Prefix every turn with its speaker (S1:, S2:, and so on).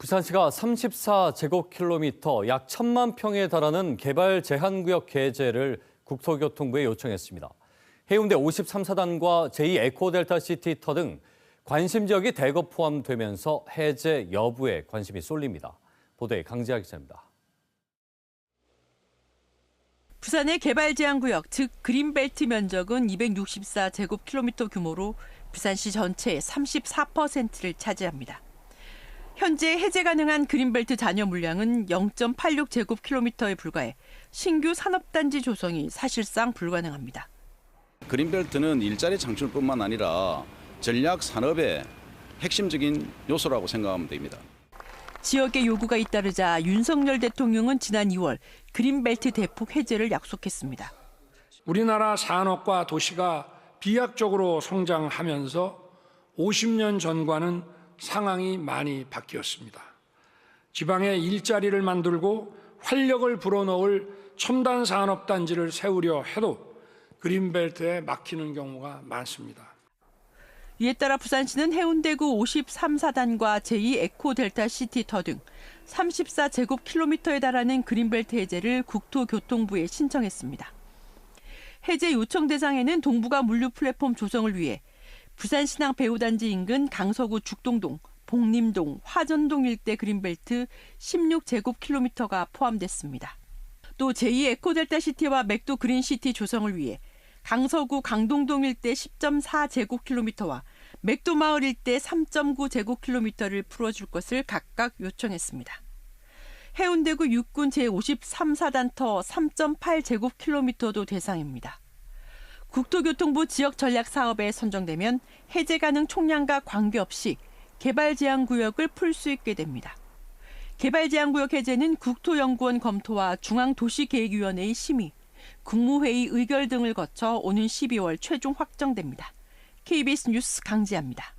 S1: 부산시가 34제곱킬로미터 약 1천만 평에 달하는 개발 제한구역 개제를 국토교통부에 요청했습니다. 해운대 53사단과 제2에코델타시티터 등 관심 지역이 대거 포함되면서 해제 여부에 관심이 쏠립니다. 보도에 강지아 기자입니다.
S2: 부산의 개발 제한 구역, 즉 그린벨트 면적은 264제곱킬로미터 규모로 부산시 전체의 34%를 차지합니다. 현재 해제 가능한 그린벨트 잔여 물량은 0.86 제곱킬로미터에 불과해 신규 산업단지 조성이 사실상 불가능합니다.
S3: 그린벨트는 일자리 창출뿐만 아니라 전략 산업의 핵심적인 요소라고 생각하면 됩니다.
S2: 지역의 요구가 잇따르자 윤석열 대통령은 지난 2월 그린벨트 대폭 해제를 약속했습니다.
S4: 우리나라 산업과 도시가 비약적으로 성장하면서 50년 전과는 상황이 많이 바뀌었습니다. 지방에 일자리를 만들고 활력을 불어넣을 첨단 산업 단지를 세우려 해도 그린벨트에 막히는 경우가 많습니다.
S2: 이에 따라 부산시는 해운대구 53사단과 제2 에코 델타 시티터 등 34제곱킬로미터에 달하는 그린벨트 해제를 국토교통부에 신청했습니다. 해제 요청 대상에는 동북아 물류 플랫폼 조성을 위해 부산 신항 배후단지 인근 강서구 죽동동, 복림동, 화전동 일대 그린벨트 16제곱킬로미터가 포함됐습니다. 또 제2 에코델타시티와 맥도 그린시티 조성을 위해 강서구 강동동 일대 10.4제곱킬로미터와 맥도마을 일대 3.9제곱킬로미터를 풀어줄 것을 각각 요청했습니다. 해운대구 육군 제53사단터 3.8제곱킬로미터도 대상입니다. 국토교통부 지역 전략 사업에 선정되면 해제 가능 총량과 관계없이 개발 제한 구역을 풀 수 있게 됩니다. 개발 제한 구역 해제는 국토연구원 검토와 중앙도시계획위원회의 심의, 국무회의 의결 등을 거쳐 오는 12월 최종 확정됩니다. KBS 뉴스 강지아입니다.